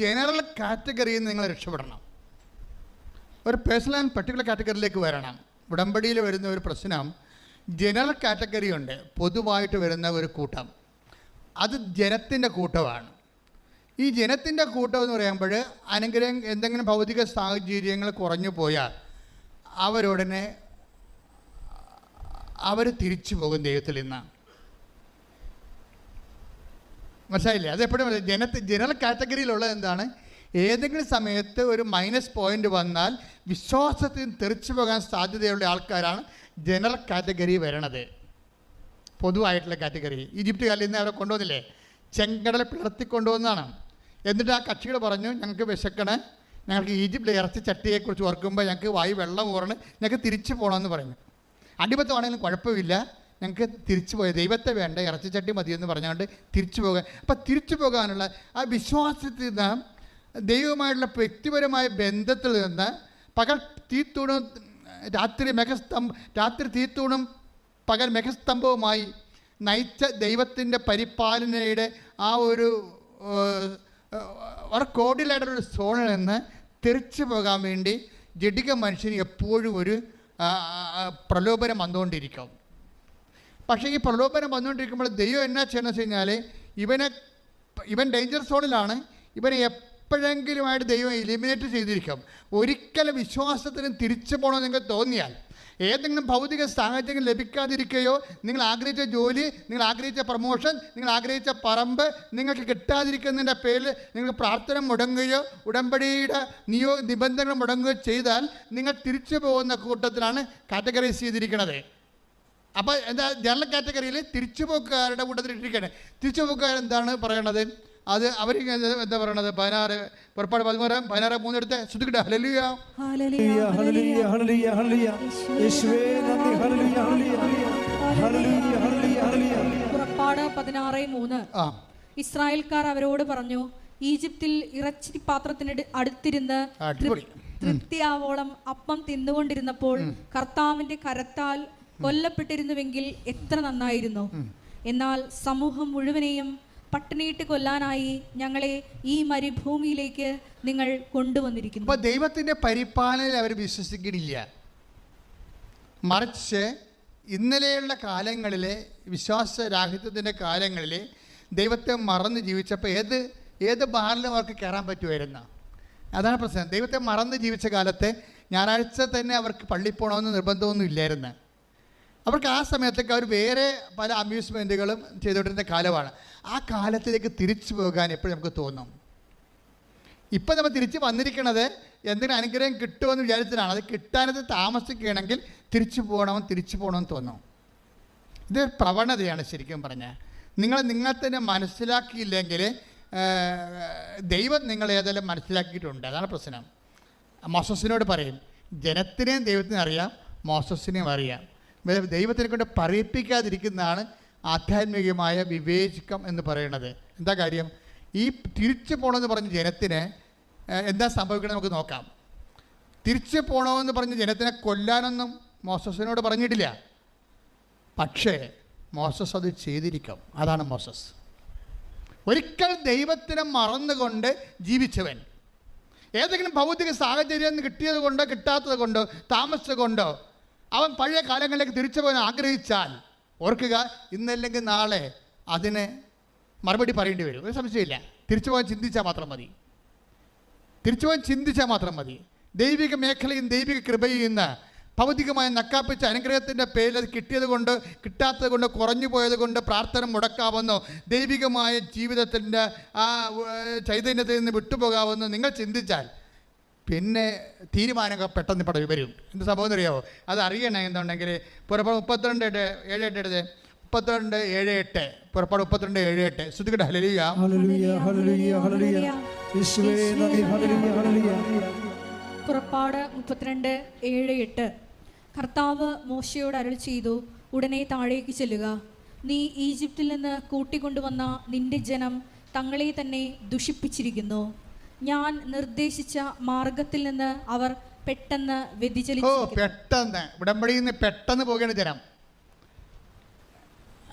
General കാറ്റഗറിയിൽ നിന്ന് നിങ്ങൾ രക്ഷപ്പെടണം. ഒരു പേഴ്സണൽ ആൻഡ് പർട്ടിക്കുലർ കാറ്റഗറിയിലേക്ക് വരണം. ഉടമ്പടിയിൽ വരുന്ന ഒരു പ്രശ്നം ജനറൽ കാറ്റഗറി ഉണ്ട്. പൊതുവായിട്ട് വരുന്ന ഒരു കൂട്ടം. അത് ജനത്തിന്റെ കൂട്ടമാണ്. ഈ ജനത്തിന്റെ കൂട്ടം എന്ന് പറയുമ്പോൾ അനുഗ്രഹം എന്തെങ്കിലും ഭൗതിക സാഹചര്യങ്ങൾ കുറഞ്ഞു പോയാൽ അവരുടനെ അവർ തിരിച്ചു പോകും ദൈവത്തിൽ നിന്ന്. മനസ്സിലായില്ലേ? അത് എപ്പോഴും ജനത്തെ ജനറൽ കാറ്റഗറിയിലുള്ളത് എന്താണ്? ഏതെങ്കിലും സമയത്ത് ഒരു മൈനസ് പോയിന്റ് വന്നാൽ വിശ്വാസത്തിൽ നിന്ന് തെറിച്ചു പോകാൻ സാധ്യതയുള്ള ആൾക്കാരാണ് ജനറൽ കാറ്റഗറി വരണത്. പൊതുവായിട്ടുള്ള കാറ്റഗറി ഈജിപ്റ്റ് കാലിൽ നിന്ന് അവിടെ കൊണ്ടുവന്നില്ലേ? ചെങ്കടൽ പിളർത്തി കൊണ്ടുവന്നതാണ് എന്നിട്ട് ആ കക്ഷികൾ പറഞ്ഞു ഞങ്ങൾക്ക് വിശക്കണേ. ഞങ്ങൾക്ക് ഈജിപ്തിലെ ഇറച്ചി ചട്ടിയെക്കുറിച്ച് ഓർക്കുമ്പോൾ ഞങ്ങൾക്ക് വായി വെള്ളം ഊറണ്. ഞങ്ങൾക്ക് തിരിച്ചു പോകണമെന്ന് പറഞ്ഞു. അടിമത്തമാണെങ്കിലും കുഴപ്പമില്ല. ഞങ്ങൾക്ക് തിരിച്ചു പോയ ദൈവത്തെ വേണ്ട ഇറച്ചിച്ചട്ടി മതിയെന്ന് പറഞ്ഞുകൊണ്ട് തിരിച്ചു പോകാൻ. അപ്പം തിരിച്ചു പോകാനുള്ള ആ വിശ്വാസത്തിൽ നിന്ന് ദൈവമായിട്ടുള്ള വ്യക്തിപരമായ ബന്ധത്തിൽ നിന്ന് പകൽ തീത്തൂണും രാത്രി മെഘസ്തംഭ രാത്രി തീത്തൂണും പകൽ മെഘസ്തംഭവുമായി നയിച്ച ദൈവത്തിന്റെ പരിപാലനയുടെ ആ ഒരു വളരെ കോഡിലായിട്ടുള്ള ഒരു സോണിൽ നിന്ന് തിരിച്ചു പോകാൻ വേണ്ടി ജഡിക മനുഷ്യന് എപ്പോഴും ഒരു പ്രലോഭനം വന്നുകൊണ്ടിരിക്കും. പക്ഷേ ഈ പ്രലോഭനം വന്നുകൊണ്ടിരിക്കുമ്പോൾ ദൈവം എന്നാ ചെയ്യണമെന്ന് വെച്ച് കഴിഞ്ഞാൽ ഇവനെ ഇവൻ ഡേഞ്ചർ സോണിലാണ് ഇവനെ എപ്പോഴെങ്കിലുമായിട്ട് ദൈവം എലിമിനേറ്റ് ചെയ്തിരിക്കും. ഒരിക്കലും വിശ്വാസത്തിന് തിരിച്ചു പോകണമെന്ന് നിങ്ങൾക്ക് തോന്നിയാൽ. ഏതെങ്കിലും ഭൗതിക സാഹചര്യം ലഭിക്കാതിരിക്കുകയോ നിങ്ങൾ ആഗ്രഹിച്ച ജോലി നിങ്ങൾ ആഗ്രഹിച്ച പ്രൊമോഷൻ നിങ്ങൾ ആഗ്രഹിച്ച പറമ്പ് നിങ്ങൾക്ക് കിട്ടാതിരിക്കുന്നതിന്റെ പേരിൽ നിങ്ങൾ പ്രാർത്ഥന മുടങ്ങുകയോ ഉടമ്പടിയുടെ നിയോ നിബന്ധനകൾ മുടങ്ങുകയോ ചെയ്താൽ നിങ്ങൾ തിരിച്ചു പോകുന്ന കൂട്ടത്തിലാണ് കാറ്റഗറൈസ് ചെയ്തിരിക്കുന്നത്. അപ്പോൾ എന്താ ജനറൽ കാറ്റഗറിയിൽ തിരിച്ചുപോക്കുകാരുടെ കൂട്ടത്തിൽ ഇട്ടിരിക്കുകയാണ് തിരിച്ചുപോക്കുകാർ എന്താണ് പറയണത്? അത് അവർ എന്താ പറയണത്? പതിനാറ് പുറപ്പാട് പതിമൂന്ന് പതിനാറ് മൂന്നെടുത്ത് ശ്രദ്ധിക്കട്ടെ. ഹലലിയ. പുറപ്പാട് പതിനാറ് മൂന്ന്. ആ. ഇസ്രായേൽക്കാർ അവരോട് പറഞ്ഞു ഈജിപ്തിൽ ഇറച്ചി പാത്രത്തിന് അടുത്തിരുന്ന് തൃപ്തിയാവോളം അപ്പം തിന്നുകൊണ്ടിരുന്നപ്പോൾ കർത്താവിന്റെ കരത്താൽ കൊല്ലപ്പെട്ടിരുന്നുവെങ്കിൽ എത്ര നന്നായിരുന്നു. എന്നാൽ സമൂഹം മുഴുവനെയും പട്ടിണിയിട്ട് കൊല്ലാനായി ഞങ്ങളെ ഈ മരുഭൂമിയിലേക്ക് നിങ്ങൾ കൊണ്ടുവന്നിരിക്കുന്നു. അപ്പോൾ ദൈവത്തിന്റെ പരിപാലനയിൽ അവർ വിശ്വസിക്കണില്ല. മറിച്ച് ഇന്നലെയുള്ള കാലങ്ങളിലെ വിശ്വാസരാഹിത്യത്തിന്റെ കാലങ്ങളിൽ ദൈവത്തെ മറന്ന് ജീവിച്ചപ്പോൾ ഏത് ഏത് ബാറിലും അവർക്ക് കയറാൻ പറ്റുമായിരുന്നു. അതാണ് പ്രശ്നം. ദൈവത്തെ മറന്ന് ജീവിച്ച കാലത്ത് ഞായറാഴ്ച തന്നെ അവർക്ക് പള്ളിയിൽ പോകണമെന്ന് നിർബന്ധമൊന്നും ഇല്ലായിരുന്നു. അവർക്ക് ആ സമയത്തൊക്കെ അവർ വേറെ പല അമ്യൂസ്മെന്റുകളും ചെയ്തുകൊണ്ടിരുന്ന കാലമാണ്. ആ കാലത്തിലേക്ക് തിരിച്ചു പോകാൻ എപ്പോഴും നമുക്ക് തോന്നും. ഇപ്പം നമ്മൾ തിരിച്ച് വന്നിരിക്കണത് എന്തെങ്കിലും അനുഗ്രഹം കിട്ടുമെന്ന് വിചാരിച്ചതാണ് അത് കിട്ടാനത് താമസിക്കുകയാണെങ്കിൽ തിരിച്ചു പോകണമെന്ന് തിരിച്ചു പോകണമെന്ന് തോന്നും. ഇത് പ്രവണതയാണ് ശരിക്കും പറഞ്ഞാൽ. നിങ്ങൾ നിങ്ങൾ തന്നെ മനസ്സിലാക്കിയില്ലെങ്കിൽ ദൈവം നിങ്ങളെ ഏതെല്ലാം മനസ്സിലാക്കിയിട്ടുണ്ട്. അതാണ് പ്രശ്നം. മോസസിനോട് പറയും ജനത്തിനെയും ദൈവത്തിനെ അറിയാം മോസസിനെയും അറിയാം. ദൈവത്തിനെ കൊണ്ട് പറയിപ്പിക്കാതിരിക്കുന്നതാണ് ആധ്യാത്മികമായ വിവേചിക്കം എന്ന് പറയുന്നത്. എന്താ കാര്യം? ഈ തിരിച്ചു പോകണമെന്ന് പറഞ്ഞ ജനത്തിന് എന്താ സംഭവിക്കണം നമുക്ക് നോക്കാം. തിരിച്ചു പോകണമെന്ന് പറഞ്ഞ ജനത്തിനെ കൊല്ലാനൊന്നും മോസസിനോട് പറഞ്ഞിട്ടില്ല. പക്ഷേ മോസസ് അത് ചെയ്തിരിക്കും. അതാണ് മോസസ്. ഒരിക്കൽ ദൈവത്തിനെ മറന്നുകൊണ്ട് ജീവിച്ചവൻ ഏതെങ്കിലും ഭൗതിക സാഹചര്യം കിട്ടിയത് കൊണ്ടോ കിട്ടാത്തത് കൊണ്ടോ താമസിച്ചത് കൊണ്ടോ അവൻ പഴയ കാലങ്ങളിലേക്ക് തിരിച്ചു പോകാൻ ആഗ്രഹിച്ചാൽ ഓർക്കുക ഇന്നല്ലെങ്കിൽ നാളെ അതിന് മറുപടി പറയേണ്ടി വരും. ഒരു സംശയമില്ല. തിരിച്ചു പോകാൻ ചിന്തിച്ചാൽ മാത്രം മതി. തിരിച്ചു പോകാൻ ചിന്തിച്ചാൽ മാത്രം മതി. ദൈവിക മേഖലയും ദൈവിക കൃപയും ഇന്ന് ഭൗതികമായ നക്കാപ്പിച്ച അനുഗ്രഹത്തിന്റെ പേരിൽ അത് കിട്ടിയത് കൊണ്ട് കിട്ടാത്തത് കൊണ്ട് കുറഞ്ഞു പോയത് കൊണ്ട് പ്രാർത്ഥന മുടക്കാമെന്നോ ദൈവികമായ ജീവിതത്തിന്റെ ആ ചൈതന്യത്തിൽ നിന്ന് വിട്ടുപോകാമെന്നോ നിങ്ങൾ ചിന്തിച്ചാൽ പിന്നെ തീരുമാനമൊക്കെ പെട്ടെന്ന് പട വരും. എന്ത് സംഭവം അറിയാമോ അത് അറിയണേ എന്നുണ്ടെങ്കിൽ പുറപ്പാട് മുപ്പത്തിരണ്ട് എട്ട് ഏഴ് എട്ട് എടുത്ത്. മുപ്പത്തിരണ്ട് ഏഴ് എട്ട്. പുറപ്പാട് മുപ്പത്തിരണ്ട് ഏഴ് എട്ട്. ശ്രുതികട്ടെ ഹലലിയ ഹല്ലേലൂയ, ഹല്ലേലൂയ, ഹല്ലേലൂയ. യേശുവേ ഹല്ലേലൂയ, ഹല്ലേലൂയ. പുറപ്പാട് മുപ്പത്തിരണ്ട് ഏഴ് എട്ട്. കർത്താവ് മോശയോട് അരുൾ ചെയ്തു ഉടനെ താഴേക്ക് ചെല്ലുക. നീ ഈജിപ്തിൽ നിന്ന് കൂട്ടിക്കൊണ്ടുവന്ന നിന്റെ ജനം തങ്ങളെ തന്നെ ദുഷിപ്പിച്ചിരിക്കുന്നു. ഞാൻ നിർദ്ദേശിച്ച മാർഗത്തിൽ നിന്ന് അവർ പെട്ടെന്ന് ഓ വ്യതിചലിച്ചിരിക്കുന്നു. പെട്ടെന്ന്. ഉടമ്പടിയിൽ നിന്ന് പെട്ടെന്ന് പോകേണ്ട ജനം.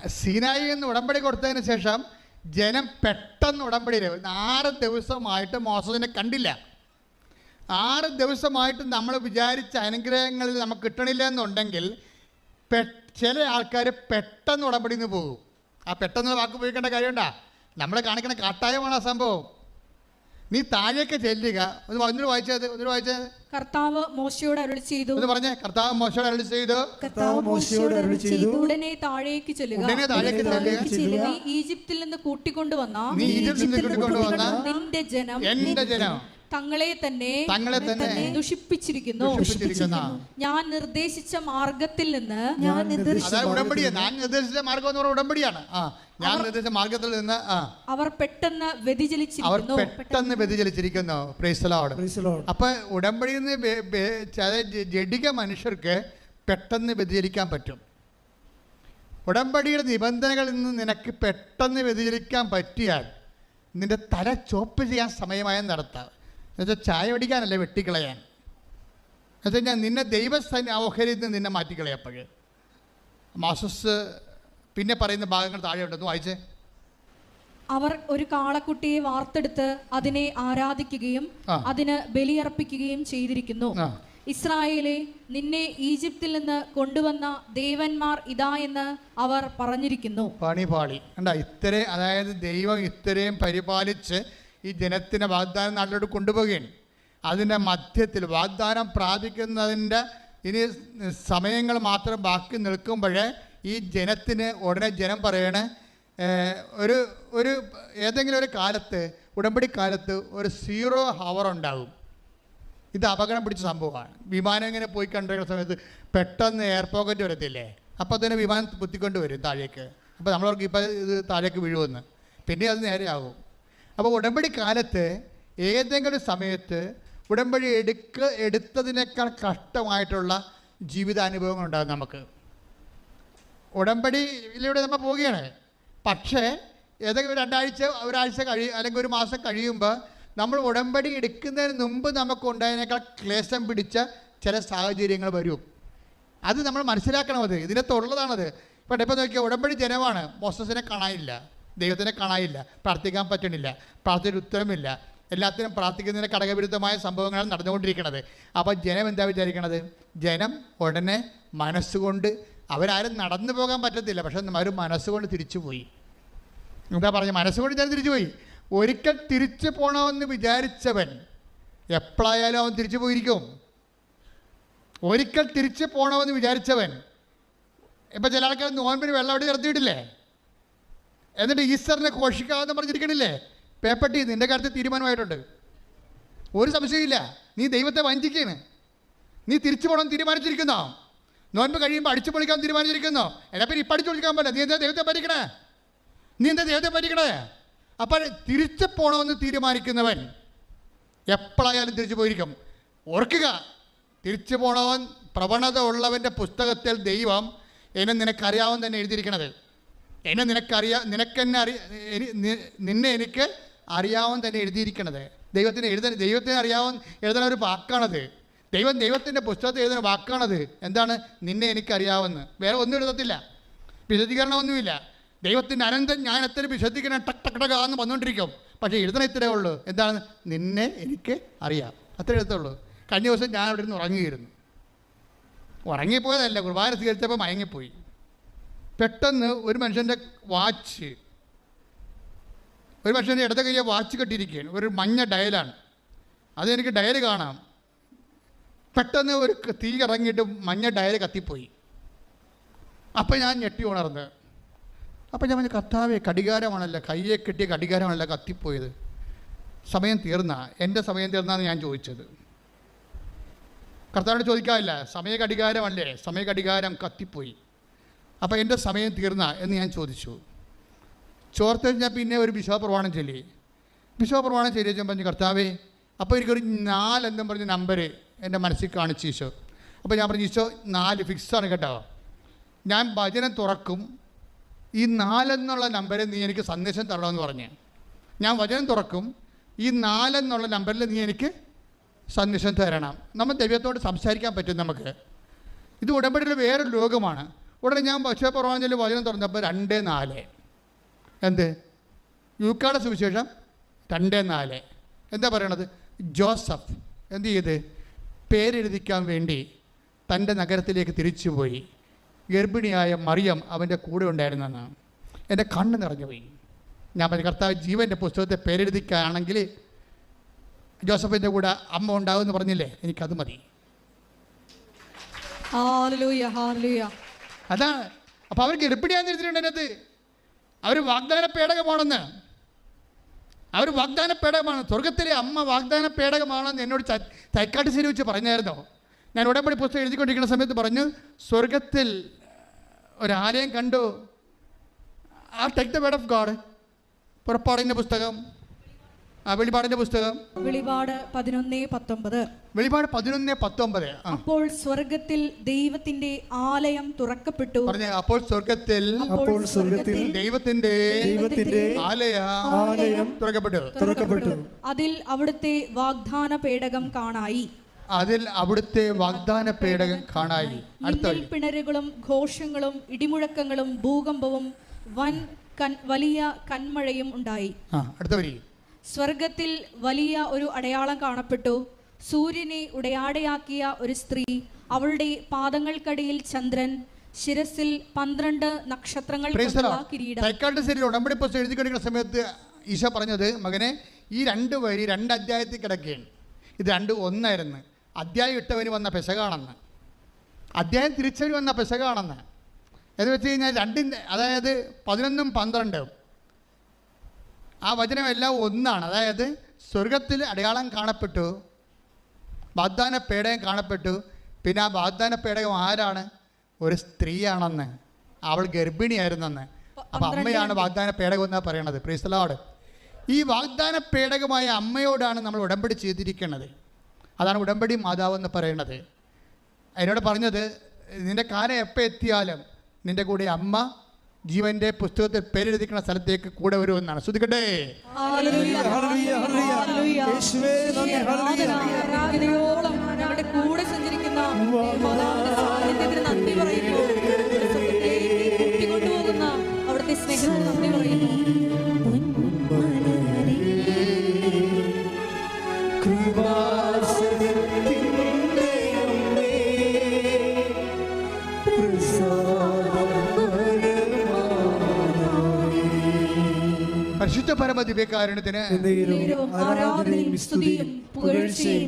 സീനായി എന്ന് ഉടമ്പടി കൊടുത്തതിന് ശേഷം ജനം പെട്ടെന്ന് ഉടമ്പടിയിൽ ആറ് ദിവസമായിട്ട് മോസസിനെ കണ്ടില്ല. ആറ് ദിവസമായിട്ട് നമ്മൾ വിചാരിച്ച അനുഗ്രഹങ്ങളിൽ നമുക്ക് കിട്ടണില്ല എന്നുണ്ടെങ്കിൽ പെ ചില ആൾക്കാർ പെട്ടെന്ന് ഉടമ്പടിന്ന് നിന്ന് പോകും. ആ പെട്ടെന്ന് വാക്ക് ഉപയോഗിക്കേണ്ട കാര്യമുണ്ടാ. നമ്മൾ കാണിക്കുന്ന കാട്ടായമാണ് ആ സംഭവം. നീ താഴേക്ക് ചെല്ലുക. ഒന്ന് ഒന്നിനു വായിച്ചത് ഒന്നിനു വായിച്ചത് കർത്താവ് മോശയോട് അരുളി ചെയ്തു. എന്ന് പറഞ്ഞേ കർത്താവ് മോശയോട് അരുളി ചെയ്തു. കർത്താവ് മോശയോട് അരുളി ചെയ്തു. ഉടനെ താഴേക്ക് ചെല്ലുക. ഉടനെ താഴേക്ക് ചെല്ലുക. നീ ഈജിപ്തിൽ നിന്ന് കൂട്ടിക്കൊണ്ടുവന്ന നീ ഈജിപ്തിൽ നിന്ന് കൂട്ടിക്കൊണ്ടുവന്ന നിന്റെ ജനം. എന്റെ ജനം. തങ്ങളെ തന്നെ തങ്ങളെ തന്നെ ദുഷിപ്പിച്ചിരിക്കുന്നു. ഞാൻ നിർദ്ദേശിച്ച മാർഗത്തിൽ നിന്ന് ഞാൻ നിർദ്ദേശിച്ച അതായത് ഉടമ്പടിയാണ്. ഞാൻ നിർദ്ദേശിച്ച മാർഗം എന്ന് പറഞ്ഞ ഉടമ്പടിയാണ്. ഞാൻ നിർദ്ദേശിച്ച മാർഗത്തിൽ നിന്ന് അവർ പെട്ടെന്ന് അവർ വ്യതിചലിച്ചിരിക്കുന്നു. പെട്ടെന്ന് വ്യതിചലിച്ചിരിക്കുന്നു. അപ്പൊ ഉടമ്പടിയിൽ നിന്ന് ജഡിക മനുഷ്യർക്ക് പെട്ടെന്ന് വ്യതിചലിക്കാൻ പറ്റും. ഉടമ്പടിയുടെ നിബന്ധനകളിൽ നിന്ന് നിനക്ക് പെട്ടെന്ന് വ്യതിചലിക്കാൻ പറ്റിയാൽ നിന്റെ തല ചോപ്പ് ചെയ്യാൻ സമയമായ നടത്താം എന്നുവെച്ചാൽ ചായ അടിക്കാനല്ല വെട്ടിക്കളയാൻ. എന്നുവെച്ചാൽ ഞാൻ നിന്നെ ദൈവസ്ഥാന ഓഹരിയിൽ നിന്ന് നിന്നെ മാറ്റിക്കളയപ്പോഴ് മാസസ് പിന്നെ പറയുന്ന ഭാഗങ്ങൾ താഴെ ഉണ്ടെന്ന് വായിച്ചേ. അവർ ഒരു കാളക്കുട്ടിയെ വാർത്തെടുത്ത് അതിനെ ആരാധിക്കുകയും. അതിന് ബലിയർപ്പിക്കുകയും ചെയ്തിരിക്കുന്നു. ഇസ്രായേലെ നിന്നെ ഈജിപ്തിൽ നിന്ന് കൊണ്ടുവന്ന ദേവന്മാർ ഇതാ എന്ന് അവർ പറഞ്ഞിരിക്കുന്നു. പണി പാളി. ഇത്രയും അതായത് ദൈവം ഇത്രയും പരിപാലിച്ച് ഈ ജനത്തിനെ വാഗ്ദാനം നാട്ടിലോട്ട് കൊണ്ടുപോവുകയാണ്. അതിന്റെ മധ്യത്തിൽ വാഗ്ദാനം പ്രാപിക്കുന്നതിന്റെ ഇനി സമയങ്ങൾ മാത്രം ബാക്കി നിൽക്കുമ്പോഴേ ഈ ജനത്തിന് ഉടനെ ജനം പറയണേ ഒരു ഒരു ഏതെങ്കിലും ഒരു കാലത്ത് ഉടമ്പടി കാലത്ത് ഒരു സീറോ ഹവർ ഉണ്ടാകും. ഇത് അപകടം പിടിച്ച സംഭവമാണ്. വിമാനം ഇങ്ങനെ പോയി കണ്ടിരിക്കുന്ന സമയത്ത് പെട്ടെന്ന് എയർ പോക്കറ്റ് വരത്തില്ലേ? അപ്പോൾ തന്നെ വിമാനം കുത്തിക്കൊണ്ട് വരും താഴേക്ക്. അപ്പോൾ നമ്മളവർക്ക് ഇപ്പോൾ ഇത് താഴേക്ക് വീഴുമെന്ന്. പിന്നെ അത് നേരെയാകും. അപ്പോൾ ഉടമ്പടി കാലത്ത് ഏതെങ്കിലും സമയത്ത് ഉടമ്പടി എടുക്ക എടുത്തതിനേക്കാൾ കഷ്ടമായിട്ടുള്ള ജീവിതാനുഭവങ്ങൾ ഉണ്ടാകും നമുക്ക്. ഉടമ്പടിയിലൂടെ നമ്മൾ പോവുകയാണ്. പക്ഷേ ഏതെങ്കിലും രണ്ടാഴ്ച ഒരാഴ്ച കഴിയും അല്ലെങ്കിൽ ഒരു മാസം കഴിയുമ്പോൾ നമ്മൾ ഉടമ്പടി എടുക്കുന്നതിന് മുമ്പ് നമുക്ക് ഉണ്ടായതിനേക്കാൾ ക്ലേശം പിടിച്ച ചില സാഹചര്യങ്ങൾ വരും. അത് നമ്മൾ മനസ്സിലാക്കണം അത് ഇതിനകത്തുള്ളതാണത്. ഇപ്പം ഇപ്പം നോക്കിയാൽ ഉടമ്പടി ജനമാണ്. മോസസിനെ കാണാനില്ല. ദൈവത്തിനെ കാണാനില്ല പ്രാർത്ഥിക്കാൻ പറ്റണില്ല പ്രാർത്ഥിച്ചൊരു ഉത്തരമില്ല. എല്ലാത്തിനും പ്രാർത്ഥിക്കുന്നതിന് ഘടകവിരുദ്ധമായ സംഭവങ്ങളാണ് നടന്നുകൊണ്ടിരിക്കുന്നത് അപ്പോൾ ജനം എന്താ വിചാരിക്കണത്? ജനം ഉടനെ മനസ്സുകൊണ്ട് അവരാരും നടന്നു പോകാൻ പറ്റത്തില്ല പക്ഷെ അവർ മനസ്സുകൊണ്ട് തിരിച്ചുപോയി. എന്താ പറഞ്ഞ? മനസ്സുകൊണ്ട് ഞാൻ തിരിച്ചുപോയി. ഒരിക്കൽ തിരിച്ചു പോകണമെന്ന് വിചാരിച്ചവൻ എപ്പോഴായാലും അവൻ തിരിച്ചു പോയിരിക്കും ഒരിക്കൽ തിരിച്ചു പോകണമെന്ന് വിചാരിച്ചവൻ. ഇപ്പം ചില ആൾക്കാർ നോൻപിന് വെള്ളം അവിടെ നിർത്തിയിട്ടില്ലേ എന്നിട്ട് ഈസ്റ്ററിനെ ഘോഷിക്കാമെന്ന് പറഞ്ഞിരിക്കണില്ലേ? പേപ്പട്ടി നിന്റെ കാര്യത്തിൽ തീരുമാനമായിട്ടുണ്ട്. ഒരു സംശയമില്ല നീ ദൈവത്തെ വഞ്ചിക്കുകയാണ്. നീ തിരിച്ചു പോകണം തീരുമാനിച്ചിരിക്കുന്നോ. നോൻപ് കഴിയുമ്പോൾ അടിച്ചു പൊളിക്കാൻ തീരുമാനിച്ചിരിക്കുന്നു. എന്നെ പിന്നെ ഇപ്പം അടിച്ചു പൊളിക്കാൻ പറ്റില്ല നീ എന്താ ദൈവത്തെ പറ്റിക്കണേ? നീ എന്താ ദൈവത്തെ പറ്റിക്കണേ? അപ്പോൾ തിരിച്ചു പോകണമെന്ന് തീരുമാനിക്കുന്നവൻ എപ്പോഴായാലും തിരിച്ചു പോയിരിക്കും. ഓർക്കുക തിരിച്ചു പോണവൻ പ്രവണത ഉള്ളവന്റെ പുസ്തകത്തിൽ ദൈവം എന്നെ നിനക്കറിയാവുന്ന തന്നെ എഴുതിയിരിക്കണത്. എന്നെ നിനക്കറിയാ നിനക്കെന്നെ അറിയ നിന്നെ എനിക്ക് അറിയാവൻ തന്നെ എഴുതിയിരിക്കണത്. ദൈവത്തിന് എഴുതാൻ ദൈവത്തിന് അറിയാവൻ എഴുതുന്ന ഒരു വാക്കാണത്. ദൈവം ദൈവത്തിന്റെ പുസ്തകത്തിൽ എഴുതുന്ന വാക്കാണത്. എന്താണ്? നിന്നെ എനിക്കറിയാവുന്ന. വേറെ ഒന്നും എഴുതത്തില്ല. വിശദീകരണമൊന്നുമില്ല. ദൈവത്തിന്റെ അനന്ത ജ്ഞാനത്തിന് വിശദീകരണം ടക് ടക് ടക എന്ന് വന്നുകൊണ്ടിരിക്കും പക്ഷേ എഴുതണ ഇത്രേ ഉള്ളൂ. എന്താണ്? നിന്നെ എനിക്ക് അറിയാം. അത്ര എഴുത്തുള്ളൂ കഴിഞ്ഞ ദിവസം ഞാൻ അവിടെ നിന്ന് ഉറങ്ങിയിരുന്നു. ഉറങ്ങിപ്പോയതല്ല. കുർബാന സ്വീകരിച്ചപ്പോൾ മയങ്ങിപ്പോയി. പെട്ടെന്ന് ഒരു മനുഷ്യന്റെ വാച്ച് ഒരു മനുഷ്യന്റെ ഇടത്തെ കയ്യെ വാച്ച് കെട്ടിയിരിക്കുകയാണ്. ഒരു മഞ്ഞ ഡയലാണ്. അതെനിക്ക് ഡയൽ കാണാം. പെട്ടെന്ന് ഒരു തീ ഇറങ്ങിയിട്ട് മഞ്ഞ ഡയൽ കത്തിപ്പോയി. അപ്പം ഞാൻ ഞെട്ടി ഉണർന്ന്. അപ്പം ഞാൻ പറഞ്ഞു കർത്താവെ കടികാരമാണല്ലോ. കയ്യെ കിട്ടിയ കടികാരമാണല്ലോ കത്തിപ്പോയത്. സമയം തീർന്ന. എന്റെ സമയം തീർന്നാന്ന് ഞാൻ ചോദിച്ചത്. കർത്താവിനോട് ചോദിക്കാറില്ല. സമയ കടികാരമല്ലേ സമയ കടികാരം കത്തിപ്പോയി. അപ്പോൾ എന്റെ സമയം തീർന്ന എന്ന് ഞാൻ ചോദിച്ചു. ചോർത്ത് കഴിഞ്ഞാൽ പിന്നെ ഒരു വിശ്വപ്രമാണം ചൊല്ലി. വിശ്വപ്രമാണം ചൊല്ലി വെച്ചാൽ പറഞ്ഞു കർത്താവേ അപ്പോൾ എനിക്കൊരു നാലെന്നും പറഞ്ഞ നമ്പർ എന്റെ മനസ്സിൽ കാണിച്ചു ഈശോ. അപ്പോൾ ഞാൻ പറഞ്ഞു ഈശോ നാല് ഫിക്സാണ് കേട്ടോ. ഞാൻ ഭജനം തുറക്കും. ഈ നാലെന്നുള്ള നമ്പരെ നീ എനിക്ക് സന്ദേശം തരണമെന്ന് പറഞ്ഞ്. ഞാൻ വചനം തുറക്കും. ഈ നാലെന്നുള്ള നമ്പറിൽ നീ എനിക്ക് സന്ദേശം തരണം. നമ്മൾ ദൈവത്തോട് സംസാരിക്കാൻ പറ്റും നമുക്ക്. ഇത് ഉടമ്പടിയുടെ വേറൊരു ലോകമാണ്. ഉടനെ ഞാൻ പക്ഷേ പറഞ്ഞാൽ വചനം തുറന്നപ്പോൾ രണ്ട് നാല്. എന്ത്? യൂക്കാടെ സുവിശേഷം രണ്ട് നാല്. എന്താ പറയണത്? ജോസഫ് എന്ത് ചെയ്ത്? പേരെഴുതിക്കാൻ വേണ്ടി തന്റെ നഗരത്തിലേക്ക് തിരിച്ചുപോയി ഗർഭിണിയായ മറിയം അവന്റെ കൂടെ ഉണ്ടായിരുന്നെന്ന്. എന്റെ കണ്ണ് നിറഞ്ഞുപോയി ഞാൻ പറഞ്ഞു കർത്താവ് ജീവന്റെ പുസ്തകത്തെ പേരെഴുതിക്കാണെങ്കിൽ ജോസഫിന്റെ കൂടെ അമ്മ ഉണ്ടാവുമെന്ന് പറഞ്ഞില്ലേ? എനിക്കത് മതി. ഹാലലൂയ ഹാലലൂയ അതാണ് അപ്പോൾ അവർ ഗർഭിണിയാന്ന് എഴുതിയിട്ടുണ്ട് അതിനകത്ത്. അവർ വാഗ്ദാന പേടകമാണെന്ന് അവർ വാഗ്ദാന പേടകമാണ് സ്വർഗത്തിലെ അമ്മ വാഗ്ദാന പേടകമാണെന്ന് എന്നോട് തൈക്കാട്ട് തൈക്കാട്ടുശ്ശേരി വെച്ച് പറഞ്ഞായിരുന്നു. ഞാൻ ഉടമ്പടി പുസ്തകം എഴുതിക്കൊണ്ടിരിക്കുന്ന സമയത്ത് പറഞ്ഞു സ്വർഗത്തിൽ ഒരാലയം കണ്ടു. ആ take the word of God പുറപ്പാടിന്റെ പുസ്തകം. ആ വെളിപാടിന്റെ പുസ്തകം. വെളിപാട് പതിനൊന്ന് പത്തൊമ്പത്. വെളിപാട് പതിനൊന്ന് പത്തൊമ്പത്. അപ്പോൾ സ്വർഗത്തിൽ ദൈവത്തിന്റെ ആലയം തുറക്കപ്പെട്ടു. പറഞ്ഞേ അപ്പോൾ സ്വർഗത്തിൽ അപ്പോൾ സ്വർഗത്തിൽ ദൈവത്തിന്റെ ദൈവത്തിന്റെ ആലയ ആലയം തുറക്കപ്പെട്ടു. തുറക്കപ്പെട്ടു. അതിൽ അവിടുത്തെ വാഗ്ദാന പേടകം കാണായി. അതിൽ അവിടുത്തെ വാഗ്ദാന പേടകം കാണായി. അടുത്ത പിണരുകളും ഘോഷങ്ങളും ഇടിമുഴക്കങ്ങളും ഭൂകമ്പവും വൻ വലിയ കന്മഴയും ഉണ്ടായി. അടുത്ത വരി. സ്വർഗത്തിൽ വലിയ ഒരു അടയാളം കാണപ്പെട്ടു. സൂര്യനെ ഉടയാടയാക്കിയ ഒരു സ്ത്രീ അവളുടെ പാദങ്ങൾക്കടിയിൽ ചന്ദ്രൻ ശിരസിൽ പന്ത്രണ്ട് നക്ഷത്രങ്ങൾ ഉടമ്പടി പുസ്തകം എഴുതിക്കൊണ്ടിരിക്കുന്ന സമയത്ത് ഈശ പറഞ്ഞത് മകനെ ഈ രണ്ട് വരി രണ്ട് അധ്യായത്തിൽ കിടക്കുകയാണ്. ഇത് രണ്ട് ഒന്നായിരുന്നു. അധ്യായം ഇട്ടവന് വന്ന പെശകാണെന്ന്. അധ്യായം തിരിച്ചവന് വന്ന പെശകാണെന്ന്. എന്ന് വെച്ച് കഴിഞ്ഞാൽ രണ്ടിന്റെ അതായത് പതിനൊന്നും പന്ത്രണ്ടും ആ വചനമെല്ലാം ഒന്നാണ്. അതായത് സ്വർഗത്തിൽ അടയാളം കാണപ്പെട്ടു വാഗ്ദാന പേടകം കാണപ്പെട്ടു. പിന്നെ ആ വാഗ്ദാന പേടകം ആരാണ്? ഒരു സ്ത്രീയാണെന്ന്. അവൾ ഗർഭിണിയായിരുന്നെന്ന്. അപ്പം അമ്മയാണ് വാഗ്ദാന പേടകം എന്നാണ് പറയണത്. പ്രീസ്തലോട് ഈ വാഗ്ദാന പേടകമായ അമ്മയോടാണ് നമ്മൾ ഉടമ്പടി ചെയ്തിരിക്കുന്നത്. അതാണ് ഉടമ്പടി മാതാവ് എന്ന് പറയുന്നത് അതിനോട് പറഞ്ഞത് നിന്റെ കാലം എപ്പോൾ എത്തിയാലും നിന്റെ കൂടെ അമ്മ ജീവന്റെ പുസ്തകത്തിൽ പേരെഴുതിക്കുന്ന സ്ഥലത്തേക്ക് കൂടെ വരുമെന്നാണ് ശ്രദ്ധിക്കട്ടെ ഹല്ലേലൂയ, ഹല്ലേലൂയ,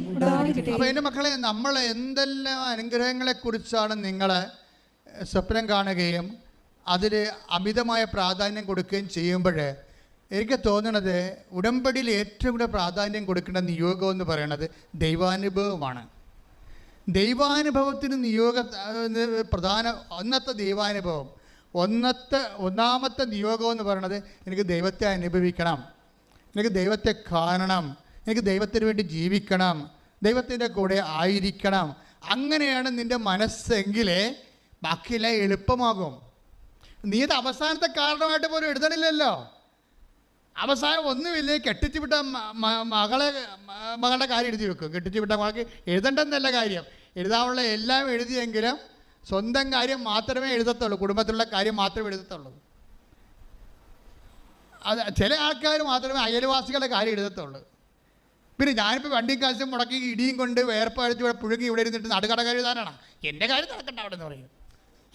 ഉണ്ടാകട്ടെ അപ്പൊ എന്റെ മക്കളെ നമ്മൾ എന്തെല്ലാം അനുഗ്രഹങ്ങളെ കുറിച്ചാണ് നിങ്ങൾ സ്വപ്നം കാണുകയും അതിൽ അമിതമായ പ്രാധാന്യം കൊടുക്കുകയും ചെയ്യുമ്പോൾ എനിക്ക് തോന്നുന്നത് ഉടമ്പടിയിൽ ഏറ്റവും കൂടുതൽ പ്രാധാന്യം കൊടുക്കേണ്ട നിയോഗം എന്ന് പറയുന്നത് ദൈവാനുഭവമാണ്. ദൈവാനുഭവത്തിന് നിയോഗ പ്രധാന അന്നത്തെ ദൈവാനുഭവം ഒന്നത്തെ ഒന്നാമത്തെ നിയോഗം എന്ന് പറയണത് എനിക്ക് ദൈവത്തെ അനുഭവിക്കണം. എനിക്ക് ദൈവത്തെ കാണണം. എനിക്ക് ദൈവത്തിന് വേണ്ടി ജീവിക്കണം. ദൈവത്തിന്റെ കൂടെ ആയിരിക്കണം. അങ്ങനെയാണ് നിന്റെ മനസ്സെങ്കിലേ ബാക്കിയെല്ലാം എളുപ്പമാകും. നീ ഇത് അവസാനത്തെ കാരണമായിട്ട് പോലും എഴുതണില്ലല്ലോ. അവസാനം ഒന്നുമില്ലേ? കെട്ടിച്ചു വിട്ട മകളെ മകളുടെ കാര്യം എഴുതി വെക്കും. കെട്ടിച്ചു വിട്ട മകൾക്ക് എഴുതണ്ടെന്നല്ല കാര്യം. എഴുതാനുള്ള എല്ലാം എഴുതിയെങ്കിലും സ്വന്തം കാര്യം മാത്രമേ എഴുതത്തുള്ളൂ. കുടുംബത്തിലുള്ള കാര്യം മാത്രമേ എഴുതത്തുള്ളൂ. അത് ചില ആൾക്കാർ മാത്രമേ അയൽവാസികളുടെ കാര്യം എഴുതത്തുള്ളൂ. പിന്നെ ഞാനിപ്പോൾ വണ്ടിയും കാശും മുടക്കി ഇടിയും കൊണ്ട് വേർപ്പഴിച്ച് ഇവിടെ പുഴുങ്ങി ഇവിടെ ഇരുന്നിട്ട് നടുകട എഴുതാനാണ്? എന്റെ കാര്യം നടക്കണ്ട അവിടെ എന്ന് പറയും.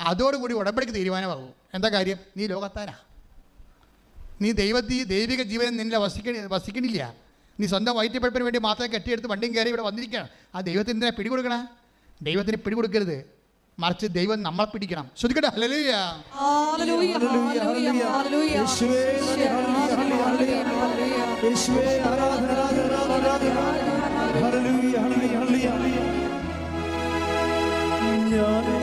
അതോടുകൂടി ഉടമ്പടിക്ക് തീരുമാനമാകും എന്താ കാര്യം? നീ ലോകത്താനാ നീ ദൈവത്തി ദൈവിക ജീവനം നിന്നെ വസിക്കണി വസിക്കണില്ല. നീ സ്വന്തം വയറ്റിപ്പഴപ്പിന് വേണ്ടി മാത്രം കെട്ടിയെടുത്ത് വണ്ടിയും കയറി ഇവിടെ വന്നിരിക്കുകയാണ്. ആ ദൈവത്തിന് എന്തിനാ പിടികൊടുക്കണ? ദൈവത്തിന് പിടികൊടുക്കരുത്. മറിച്ച് ദൈവം നമ്മൾ പിടിക്കണം. ശ്രദ്ധിക്കട്ടെ? ഹല്ലേലൂയ. ഹല്ലേലൂയ,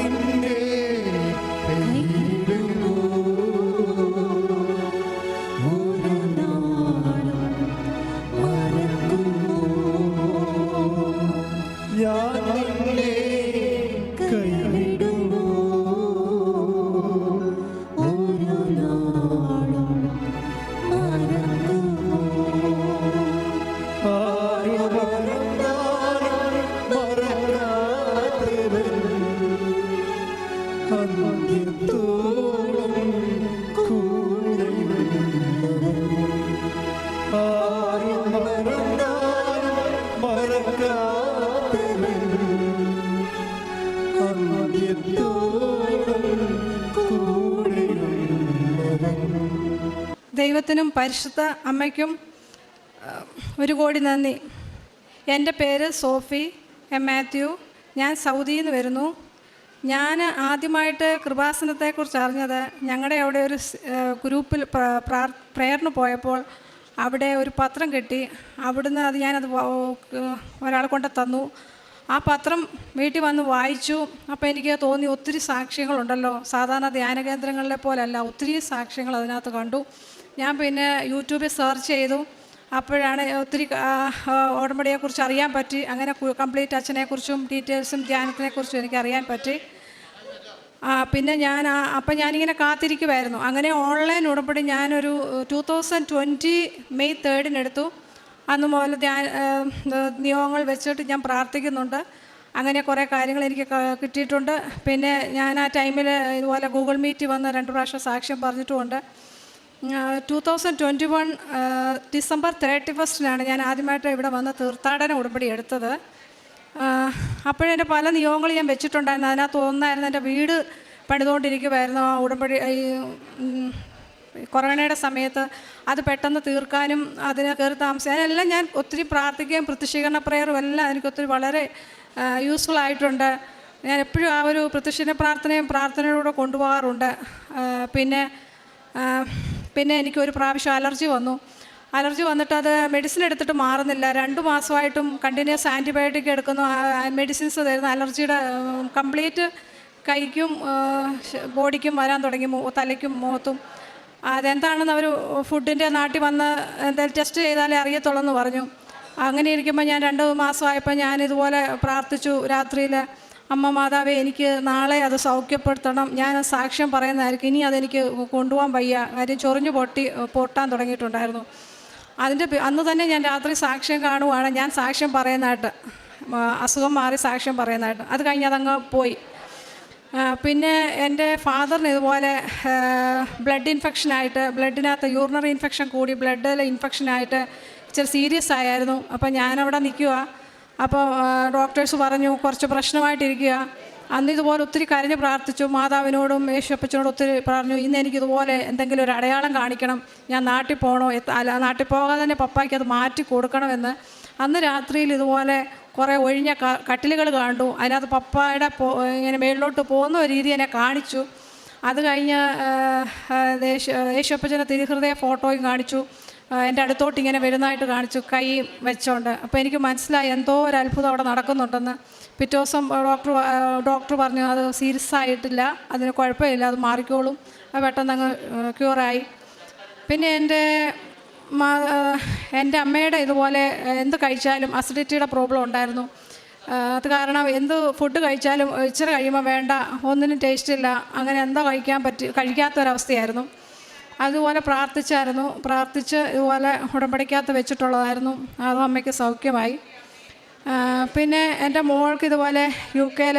ദൈവത്തിനും പരിശുദ്ധ അമ്മയ്ക്കും ഒരു കോടി നന്ദി. എന്റെ പേര് സോഫി എം മാത്യു ഞാൻ സൗദിയിൽ നിന്ന് വരുന്നു. ഞാൻ ആദ്യമായിട്ട് കൃപാസനത്തെക്കുറിച്ച് അറിഞ്ഞത് ഞങ്ങളുടെ അവിടെ ഒരു ഗ്രൂപ്പിൽ പ്രേരണ പോയപ്പോൾ അവിടെ ഒരു പത്രം കിട്ടി. അവിടുന്ന് അത് ഞാനത് ഒരാളെ കൊണ്ട് തന്നു. ആ പത്രം വീട്ടിൽ വന്ന് വായിച്ചു. അപ്പോൾ എനിക്ക് തോന്നി ഒത്തിരി സാക്ഷ്യങ്ങളുണ്ടല്ലോ. സാധാരണ ധ്യാന കേന്ദ്രങ്ങളിലെ പോലെയല്ല ഒത്തിരി സാക്ഷ്യങ്ങൾ അതിനകത്ത് കണ്ടു. ഞാൻ പിന്നെ യൂട്യൂബിൽ സെർച്ച് ചെയ്തു. അപ്പോഴാണ് ഒത്തിരി ഉടമ്പടിയെക്കുറിച്ച് അറിയാൻ പറ്റി. അങ്ങനെ കംപ്ലീറ്റ് അച്ഛനെക്കുറിച്ചും ഡീറ്റെയിൽസും ധ്യാനത്തിനെക്കുറിച്ചും എനിക്ക് അറിയാൻ പറ്റി. പിന്നെ ഞാൻ അപ്പം ഞാനിങ്ങനെ കാത്തിരിക്കുമായിരുന്നു അങ്ങനെ ഓൺലൈൻ ഉടമ്പടി ഞാനൊരു ടു തൗസൻഡ് ട്വന്റി മെയ് തേർഡിനെടുത്തു അന്ന് മുതൽ ധ്യാന നിയോഗങ്ങൾ വെച്ചിട്ട് ഞാൻ പ്രാർത്ഥിക്കുന്നുണ്ട്. അങ്ങനെ കുറേ കാര്യങ്ങൾ എനിക്ക് കിട്ടിയിട്ടുണ്ട്. പിന്നെ ഞാൻ ആ ടൈമിൽ ഇതുപോലെ ഗൂഗിൾ മീറ്റ് വന്ന് രണ്ട് പ്രാവശ്യം സാക്ഷ്യം പറഞ്ഞിട്ടുമുണ്ട്. Two thousand twenty one December thirty ഫസ്റ്റിനാണ് ഞാൻ ആദ്യമായിട്ട് ഇവിടെ വന്ന് തീർത്ഥാടന ഉടമ്പടി എടുത്തത്. അപ്പോഴെന്റെ പല നിയോഗങ്ങൾ ഞാൻ വെച്ചിട്ടുണ്ടായിരുന്നു. അതിനകത്ത് ഒന്നായിരുന്നു എന്റെ വീട് പണിതുകൊണ്ടിരിക്കുമായിരുന്നു ആ ഉടമ്പടി ഈ കൊറോണയുടെ സമയത്ത് അത് പെട്ടെന്ന് തീർക്കാനും അതിന് കയറി താമസിക്കാൻ അതിനെല്ലാം ഞാൻ ഒത്തിരി പ്രാർത്ഥിക്കുകയും പ്രത്യക്ഷീകരണ പ്രയറും എല്ലാം എനിക്കൊത്തിരി വളരെ യൂസ്ഫുൾ ആയിട്ടുണ്ട്. ഞാൻ എപ്പോഴും ആ ഒരു പ്രത്യക്ഷീകരണ പ്രാർത്ഥനയും പ്രാർത്ഥനയിലൂടെ കൊണ്ടുപോകാറുണ്ട്. പിന്നെ പിന്നെ എനിക്കൊരു പ്രാവശ്യം അലർജി വന്നു. അലർജി വന്നിട്ട് അത് മെഡിസിൻ എടുത്തിട്ട് മാറുന്നില്ല. രണ്ട് മാസമായിട്ടും കണ്ടിന്യൂസ് ആന്റിബയോട്ടിക് എടുക്കുന്നു. മെഡിസിൻസ് തരുന്നു അലർജിയുടെ കംപ്ലീറ്റ് കൈക്കും ബോഡിക്കും വരാൻ തുടങ്ങി. തലയ്ക്കും മുഖത്തും. അതെന്താണെന്ന് അവർ ഫുഡിന്റെ നാട്ടിൽ വന്ന് എന്തായാലും ടെസ്റ്റ് ചെയ്താലേ അറിയത്തുള്ളൂ എന്ന് പറഞ്ഞു. അങ്ങനെ ഇരിക്കുമ്പോൾ ഞാൻ രണ്ട് മാസമായപ്പോൾ ഞാൻ ഇതുപോലെ പ്രാർത്ഥിച്ചു. രാത്രിയിൽ അമ്മ മാതാവേ എനിക്ക് നാളെ അത് സൗഖ്യപ്പെടുത്തണം. ഞാൻ സാക്ഷ്യം പറയുന്നതായിരിക്കും. ഇനി അതെനിക്ക് കൊണ്ടുപോകാൻ വയ്യ. കാര്യം ചൊറിഞ്ഞു പൊട്ടി പൊട്ടാൻ തുടങ്ങിയിട്ടുണ്ടായിരുന്നു. അതിന്റെ അന്ന് തന്നെ ഞാൻ രാത്രി സാക്ഷ്യം കാണുവാണ്. ഞാൻ സാക്ഷ്യം പറയുന്നതായിട്ട് അസുഖം മാറി സാക്ഷ്യം പറയുന്നതായിട്ട്. അത് കഴിഞ്ഞ് അതങ്ങ് പോയി. പിന്നെ എന്റെ ഫാദറിന് ഇതുപോലെ ബ്ലഡ് ഇൻഫെക്ഷനായിട്ട് ബ്ലഡിനകത്ത് യൂറിനറി ഇൻഫെക്ഷൻ കൂടി ബ്ലഡിൽ ഇൻഫെക്ഷനായിട്ട് ഇച്ചിരി സീരിയസ് ആയായിരുന്നു. അപ്പോൾ ഞാനവിടെ നിൽക്കുക അപ്പോൾ ഡോക്ടേഴ്സ് പറഞ്ഞു കുറച്ച് പ്രശ്നമായിട്ടിരിക്കുക. അന്ന് ഇതുപോലെ ഒത്തിരി കരഞ്ഞ് പ്രാർത്ഥിച്ചു. മാതാവിനോടും യേശുപ്പച്ചനോടും ഒത്തിരി പറഞ്ഞു ഇന്ന് എനിക്കിതുപോലെ എന്തെങ്കിലും ഒരു അടയാളം കാണിക്കണം. ഞാൻ നാട്ടിൽ പോകണോ അല്ല നാട്ടിൽ പോകാതെ തന്നെ പപ്പായ്ക്ക് അത് മാറ്റി കൊടുക്കണമെന്ന്. അന്ന് രാത്രിയിൽ ഇതുപോലെ കുറേ ഒഴിഞ്ഞ കട്ടിലുകൾ കണ്ടു. അതിനകത്ത് പപ്പായുടെ ഇങ്ങനെ മേളിലോട്ട് പോകുന്ന ഒരു രീതി എന്നെ കാണിച്ചു. അത് കഴിഞ്ഞ് യേശുപ്പച്ചന്റെ തിരുഹൃദയ ഫോട്ടോയും കാണിച്ചു. എന്റെ അടുത്തോട്ട് ഇങ്ങനെ വരുന്നതായിട്ട് കാണിച്ചു കൈ വെച്ചോണ്ട്. അപ്പോൾ എനിക്ക് മനസ്സിലായി എന്തോ ഒരു അത്ഭുതം അവിടെ നടക്കുന്നുണ്ടെന്ന്. പിറ്റേ ദിവസം ഡോക്ടർ ഡോക്ടർ പറഞ്ഞു അത് സീരിയസ് ആയിട്ടില്ല അതിന് കുഴപ്പമില്ല അത് മാറിക്കോളും. അത് പെട്ടെന്ന് അങ്ങ് ക്യൂറായി. പിന്നെ എന്റെ എന്റെ അമ്മയുടെ ഇതുപോലെ എന്ത് കഴിച്ചാലും അസിഡിറ്റിയുടെ പ്രോബ്ലം ഉണ്ടായിരുന്നു. അത് കാരണം എന്ത് ഫുഡ് കഴിച്ചാലും ഇച്ചിരി കഴിയുമ്പോൾ വേണ്ട ഒന്നിനും ടേസ്റ്റ് ഇല്ല അങ്ങനെ എന്തോ കഴിക്കാൻ പറ്റി കഴിക്കാത്തൊരവസ്ഥയായിരുന്നു. അതുപോലെ പ്രാർത്ഥിച്ചായിരുന്നു. പ്രാർത്ഥിച്ച് ഇതുപോലെ ഉടമ്പടിക്കകത്ത് വെച്ചിട്ടുള്ളതായിരുന്നു. അതും അമ്മയ്ക്ക് സൗഖ്യമായി. പിന്നെ എന്റെ മോൾക്ക് ഇതുപോലെ യു കെയിൽ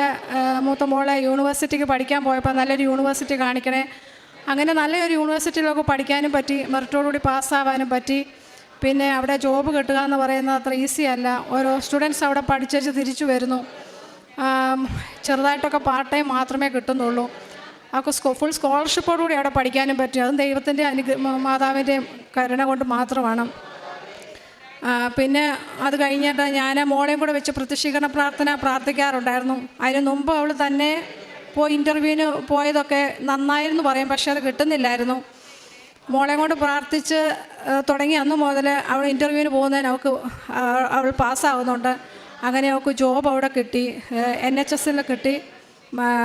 മൂത്ത മോളെ യൂണിവേഴ്സിറ്റിക്ക് പഠിക്കാൻ പോയപ്പോൾ നല്ലൊരു യൂണിവേഴ്സിറ്റി കാണിക്കണേ. അങ്ങനെ നല്ലൊരു യൂണിവേഴ്സിറ്റിയിലൊക്കെ പഠിക്കാനും പറ്റി മെറിറ്റോടുകൂടി പാസ്സാവാനും പറ്റി. പിന്നെ അവിടെ ജോബ് കിട്ടുക എന്ന് പറയുന്നത് അത്ര ഈസി അല്ല. ഓരോ സ്റ്റുഡൻസ് അവിടെ പഠിച്ചേച്ച് തിരിച്ചു വരുന്നു. ചെറുതായിട്ടൊക്കെ പാർട്ട് ടൈം മാത്രമേ കിട്ടുന്നുള്ളൂ. അവർക്ക് സ്കോ ഫുൾ സ്കോളർഷിപ്പോടുകൂടി അവിടെ പഠിക്കാനും പറ്റും. അതും ദൈവത്തിന്റെ അനുഗ്രഹ മാതാവിന്റെ കരുണ കൊണ്ട് മാത്രമാണ്. ആ, പിന്നെ അത് കഴിഞ്ഞിട്ട് ഞാൻ മോളെയും കൂടെ വെച്ച് പ്രത്യക്ഷീകരണ പ്രാർത്ഥന പ്രാർത്ഥിക്കാറുണ്ടായിരുന്നു. അതിന് മുമ്പ് അവൾ തന്നെ പോയി ഇന്റർവ്യൂവിന് പോയതൊക്കെ നന്നായിരുന്നു പറയും പക്ഷേ അത് കിട്ടുന്നില്ലായിരുന്നു. മോളെ കൊണ്ട് പ്രാർത്ഥിച്ച് തുടങ്ങി. അന്ന് മുതൽ അവൾ ഇന്റർവ്യൂവിന് പോകുന്നതിന് അവൾക്ക് അവൾ പാസ്സാവുന്നുണ്ട് അങ്ങനെ അവൾക്ക് ജോബ് അവിടെ കിട്ടി. എൻ എച്ച് എസിൽ കിട്ടി.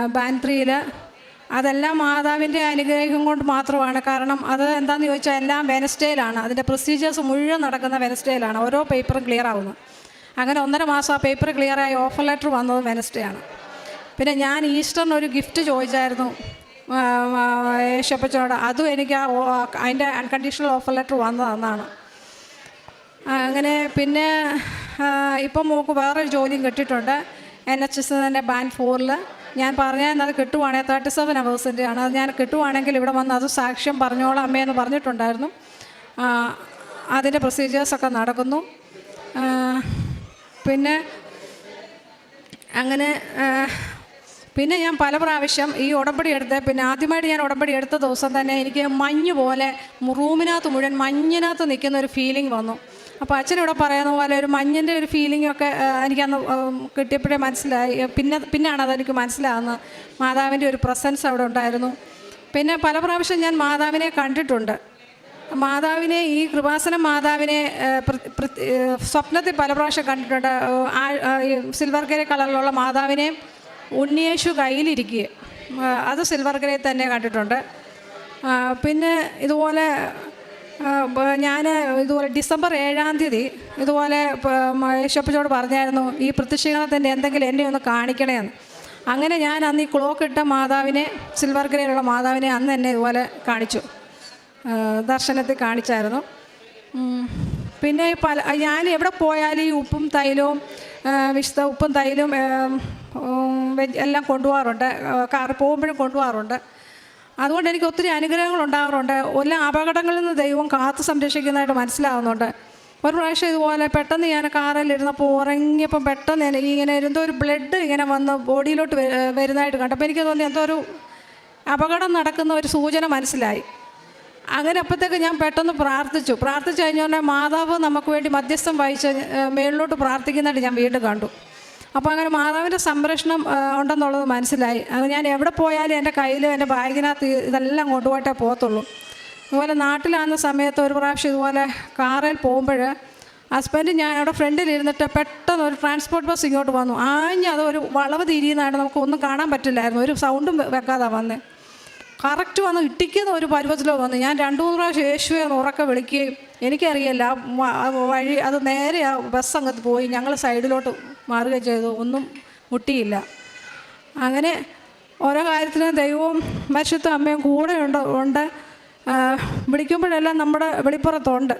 ബാൻത്രിയിൽ അതെല്ലാം മാതാവിന്റെ അനുഗ്രഹം കൊണ്ട് മാത്രമാണ്. കാരണം അത് എന്താണെന്ന് ചോദിച്ചാൽ എല്ലാം വെനസ്ഡേയിലാണ്. അതിന്റെ പ്രൊസീജിയേഴ്സ് മുഴുവൻ നടക്കുന്ന വെനസ്ഡേയിലാണ്. ഓരോ പേപ്പറും ക്ലിയർ ആവുന്നത് അങ്ങനെ ഒന്നര മാസം ആ പേപ്പർ ക്ലിയറായി ഓഫർ ലെറ്റർ വന്നത് വെനസ്ഡേ ആണ്. പിന്നെ ഞാൻ ഈസ്റ്ററിന് ഒരു ഗിഫ്റ്റ് ചോദിച്ചായിരുന്നു. യേശപ്പച്ചനോട്. അതും എനിക്ക് ആ അതിന്റെ അൺകണ്ടീഷണൽ ഓഫർ ലെറ്റർ വന്നതെന്നാണ് അങ്ങനെ പിന്നെ ഇപ്പം നമുക്ക് വേറൊരു ജോലിയും കിട്ടിയിട്ടുണ്ട്. എൻ എച്ച് എസ് തന്നെ ബാൻഡ് ഫോറിൽ ഞാൻ പറഞ്ഞാൽ അത് കിട്ടുവാണെങ്കിൽ തേർട്ടി സെവൻ അവേഴ്സിന്റെ ആണ് അത് ഞാൻ കിട്ടുവാണെങ്കിൽ ഇവിടെ വന്ന് അത് സാക്ഷ്യം പറഞ്ഞോളാം അമ്മയെന്ന് പറഞ്ഞിട്ടുണ്ടായിരുന്നു. അതിന്റെ പ്രൊസീജിയേഴ്സൊക്കെ നടക്കുന്നു. പിന്നെ അങ്ങനെ പിന്നെ ഞാൻ പല പ്രാവശ്യം ഈ ഉടമ്പടി എടുത്ത് പിന്നെ ആദ്യമായിട്ട് ഞാൻ ഉടമ്പടി എടുത്ത ദിവസം തന്നെ എനിക്ക് മഞ്ഞ് പോലെ റൂമിനകത്ത് മുഴുവൻ മഞ്ഞിനകത്ത് നിൽക്കുന്ന ഒരു ഫീലിംഗ് വന്നു. അപ്പോൾ അച്ഛനിവിടെ പറയുന്ന പോലെ ഒരു മഞ്ഞിന്റെ ഒരു ഫീലിംഗ് ഒക്കെ എനിക്ക് എനിക്കന്ന് കിട്ടിയപ്പോഴേ മനസ്സിലായി. പിന്നെ പിന്നാണ് അതെനിക്ക് മനസ്സിലാകുന്നത് മാതാവിന്റെ ഒരു പ്രസൻസ് അവിടെ ഉണ്ടായിരുന്നു. പിന്നെ പല പ്രാവശ്യം ഞാൻ മാതാവിനെ കണ്ടിട്ടുണ്ട്. മാതാവിനെ ഈ കൃപാസന മാതാവിനെ സ്വപ്നത്തിൽ പല പ്രാവശ്യം കണ്ടിട്ടുണ്ട്. സിൽവർ ഗ്രേ കളറിലുള്ള മാതാവിനെ ഉണ്ണിയേശു കയ്യിലിരിക്കുക അത് സിൽവർ ഗ്രേ തന്നെ കണ്ടിട്ടുണ്ട്. പിന്നെ ഇതുപോലെ ഞാൻ ഇതുപോലെ ഡിസംബർ ഏഴാം തീയതി ഇതുപോലെ യേശപ്പച്ചോട് പറഞ്ഞായിരുന്നു ഈ പ്രത്യക്ഷീകരണത്തിന്റെ എന്തെങ്കിലും എന്നെ ഒന്ന് കാണിക്കണേന്ന്. അങ്ങനെ ഞാൻ അന്ന് ഈ ക്ലോക്ക് ഇട്ട മാതാവിനെ സിൽവർ ഗ്രേയിലുള്ള മാതാവിനെ അന്ന് എന്നെ ഇതുപോലെ കാണിച്ചു. ദർശനത്തിൽ കാണിച്ചായിരുന്നു. പിന്നെ പല ഞാൻ എവിടെ പോയാലും ഈ ഉപ്പും തൈലവും വിശുദ്ധ ഉപ്പും തൈലും എല്ലാം കൊണ്ടുപോകാറുണ്ട്. കാർ പോകുമ്പോഴും കൊണ്ടുപോകാറുണ്ട്. അതുകൊണ്ട് എനിക്ക് ഒത്തിരി അനുഗ്രഹങ്ങൾ ഉണ്ടാകാറുണ്ട്. എല്ലാ അപകടങ്ങളിൽ നിന്ന് ദൈവം കാത്തു സംരക്ഷിക്കുന്നതായിട്ട് മനസ്സിലാവുന്നുണ്ട്. ഒരു പ്രാവശ്യം ഇതുപോലെ പെട്ടെന്ന് ഞാൻ കാറിൽ ഇരുന്നപ്പോൾ ഉറങ്ങിയപ്പം പെട്ടെന്ന് എനിക്ക് ഇങ്ങനെ എന്തോ ഒരു ബ്ലഡ് ഇങ്ങനെ വന്ന് ബോഡിയിലോട്ട് വരുന്നതായിട്ട് കണ്ടപ്പോൾ എനിക്ക് തോന്നി എന്തോ ഒരു അപകടം നടക്കുന്ന ഒരു സൂചന മനസ്സിലായി. അങ്ങനെ അപ്പോഴത്തേക്ക് ഞാൻ പെട്ടെന്ന് പ്രാർത്ഥിച്ചു. പ്രാർത്ഥിച്ചു കഴിഞ്ഞോടെ മാതാവ് നമുക്ക് വേണ്ടി മധ്യസ്ഥം വഹിച്ച് മേളിലോട്ട് പ്രാർത്ഥിക്കുന്നതായിട്ട് ഞാൻ വീണ്ടും കണ്ടു. അപ്പോൾ അങ്ങനെ മാതാവിന്റെ സംരക്ഷണം ഉണ്ടെന്നുള്ളത് മനസ്സിലായി. അത് ഞാൻ എവിടെ പോയാലും എന്റെ കയ്യിലും എന്റെ ബാഗിനകത്ത് ഇതെല്ലാം കൊണ്ടുപോയിട്ടേ പോകത്തുള്ളൂ. അതുപോലെ നാട്ടിലാകുന്ന സമയത്ത് ഒരു പ്രാവശ്യം ഇതുപോലെ കാറിൽ പോകുമ്പോൾ ഹസ്ബൻഡ് ഞാൻ അവിടെ ഫ്രണ്ടിൽ ഇരുന്നിട്ട് പെട്ടെന്ന് ഒരു ട്രാൻസ്പോർട്ട് ബസ് ഇങ്ങോട്ട് വന്നു. ആഞ്ഞ് അത് ഒരു വളവ് തിരിയുന്നതായിട്ട് നമുക്ക് ഒന്നും കാണാൻ പറ്റില്ലായിരുന്നു. ഒരു സൗണ്ടും വെക്കാതെ വന്നേ. കറക്റ്റ് വന്ന് ഇട്ടിക്കുന്ന ഒരു പരുവത്തിലോ വന്നു. ഞാൻ രണ്ടു മൂന്ന് പ്രാവശ്യം യേശുവെ ഉറക്കെ വിളിക്കുകയും എനിക്കറിയില്ല. വഴി അത് നേരെ ആ ബസ് അങ്ങത്ത് പോയി. ഞങ്ങൾ സൈഡിലോട്ട് മാറുകയും ചെയ്തു. ഒന്നും മുട്ടിയില്ല. അങ്ങനെ ഓരോ കാര്യത്തിനും ദൈവവും പരിശുദ്ധ അമ്മയും കൂടെ ഉണ്ട് ഉണ്ട്. വിളിക്കുമ്പോഴെല്ലാം നമ്മുടെ വെളിപ്പുറത്തുണ്ട്.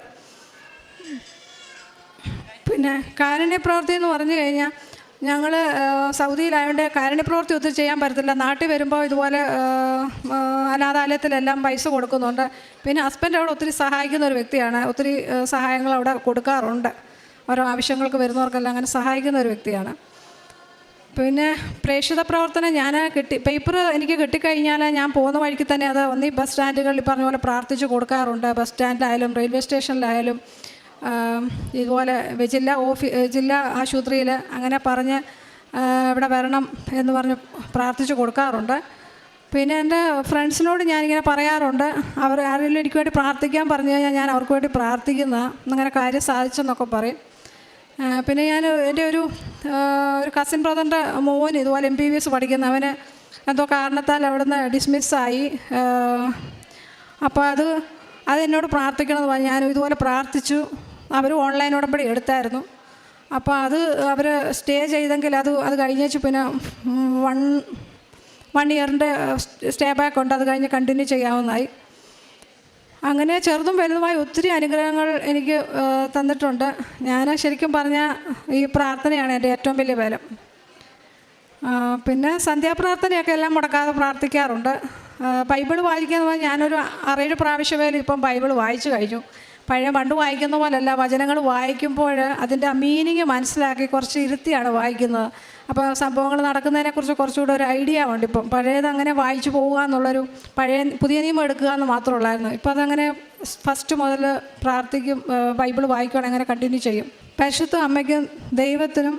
പിന്നെ കാരുണ്യപ്രവൃത്തി എന്ന് പറഞ്ഞു കഴിഞ്ഞാൽ ഞങ്ങൾ സൗദിയിലായതുകൊണ്ട് കാരുണ്യപ്രവൃത്തി ഒത്തിരി ചെയ്യാൻ പറ്റത്തില്ല. നാട്ടിൽ വരുമ്പോൾ ഇതുപോലെ അനാഥാലയത്തിലെല്ലാം പൈസ കൊടുക്കുന്നുണ്ട്. പിന്നെ ഹസ്ബൻഡ് അവിടെ ഒത്തിരി സഹായിക്കുന്ന ഒരു വ്യക്തിയാണ്. ഒത്തിരി സഹായങ്ങൾ അവിടെ കൊടുക്കാറുണ്ട്. ഓരോ ആവശ്യങ്ങൾക്ക് വരുന്നവർക്കെല്ലാം അങ്ങനെ സഹായിക്കുന്ന ഒരു വ്യക്തിയാണ്. പിന്നെ പ്രേക്ഷിത പ്രവർത്തനം ഞാൻ കിട്ടി പേപ്പർ എനിക്ക് കിട്ടിക്കഴിഞ്ഞാൽ ഞാൻ പോകുന്ന വഴിക്ക് തന്നെ അത് ഒന്നീ ബസ് സ്റ്റാൻഡുകളിൽ പറഞ്ഞ പോലെ പ്രാർത്ഥിച്ച് കൊടുക്കാറുണ്ട്. ബസ് സ്റ്റാൻഡിലായാലും റെയിൽവേ സ്റ്റേഷനിലായാലും ഇതുപോലെ ജില്ലാ ഓഫീ ജില്ലാ ആശുപത്രിയിൽ അങ്ങനെ പറഞ്ഞ് ഇവിടെ വരണം എന്ന് പറഞ്ഞ് പ്രാർത്ഥിച്ചു കൊടുക്കാറുണ്ട്. പിന്നെ എന്റെ ഫ്രണ്ട്സിനോട് ഞാനിങ്ങനെ പറയാറുണ്ട് അവർ ആരെങ്കിലും എനിക്ക് വേണ്ടി പ്രാർത്ഥിക്കാൻ പറഞ്ഞു കഴിഞ്ഞാൽ ഞാൻ അവർക്ക് വേണ്ടി പ്രാർത്ഥിക്കുന്ന അങ്ങനെ കാര്യം സാധിച്ചെന്നൊക്കെ പറയും. പിന്നെ ഞാൻ എന്റെ ഒരു ഒരു കസിൻ ബ്രദറിന്റെ മോൻ ഇതുപോലെ എം ബി ബി എസ് പഠിക്കുന്ന അവന് എന്തോ കാരണത്താൽ അവിടുന്ന് ഡിസ്മിസ്സായി അപ്പോൾ അത് അത് എന്നോട് പ്രാർത്ഥിക്കണമെന്ന് പറഞ്ഞു ഞാൻ ഇതുപോലെ പ്രാർത്ഥിച്ചു. അവർ ഓൺലൈൻ ഉടമ്പടി എടുത്തായിരുന്നു. അപ്പോൾ അത് അവർ സ്റ്റേ ചെയ്തെങ്കിൽ അത് അത് കഴിഞ്ഞേച്ച് പിന്നെ വൺ വൺ ഇയറിന്റെ സ്റ്റേ ബാക്ക് ഉണ്ട് അത് കഴിഞ്ഞ് കണ്ടിന്യൂ ചെയ്യാവുന്നതായി. അങ്ങനെ ചെറുതും വലുതുമായ ഒത്തിരി അനുഗ്രഹങ്ങൾ എനിക്ക് തന്നിട്ടുണ്ട്. ഞാൻ ശരിക്കും പറഞ്ഞാൽ ഈ പ്രാർത്ഥനയാണ് എന്റെ ഏറ്റവും വലിയ ബലം. പിന്നെ സന്ധ്യാപ്രാർത്ഥനയൊക്കെ എല്ലാം മുടക്കാതെ പ്രാർത്ഥിക്കാറുണ്ട്. ബൈബിൾ വായിക്കുന്നത് ഞാനൊരു ആറേഴ് പ്രാവശ്യമേലും ഇപ്പം ബൈബിൾ വായിച്ചു കഴിഞ്ഞു. പഴയ പണ്ട് വായിക്കുന്ന പോലല്ല വചനങ്ങൾ വായിക്കുമ്പോൾ അതിന്റെ മീനിങ് മനസ്സിലാക്കി കുറച്ച് ഇരുത്തിയാണ് വായിക്കുന്നത്. അപ്പോൾ സംഭവങ്ങൾ നടക്കുന്നതിനെക്കുറിച്ച് കുറച്ചുകൂടെ ഒരു ഐഡിയ ഉണ്ട് ഇപ്പം. പഴയത് അങ്ങനെ വായിച്ചു പോവുക എന്നുള്ളൊരു പഴയ പുതിയ നിയമം എടുക്കുക എന്ന് മാത്രമുള്ളായിരുന്നു. ഇപ്പോൾ അതങ്ങനെ ഫസ്റ്റ് മുതൽ പ്രാർത്ഥിക്കും ബൈബിൾ വായിക്കുകയാണെങ്കിൽ അങ്ങനെ കണ്ടിന്യൂ ചെയ്യും. പരിശുദ്ധ അമ്മയ്ക്കും ദൈവത്തിനും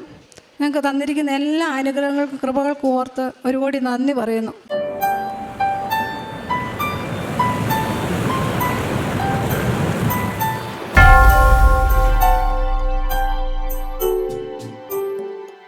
ഞങ്ങൾക്ക് തന്നിരിക്കുന്ന എല്ലാ അനുഗ്രഹങ്ങൾക്കും കൃപകൾക്കും ഓർത്ത് ഒരുപാട് നന്ദി പറയുന്നു.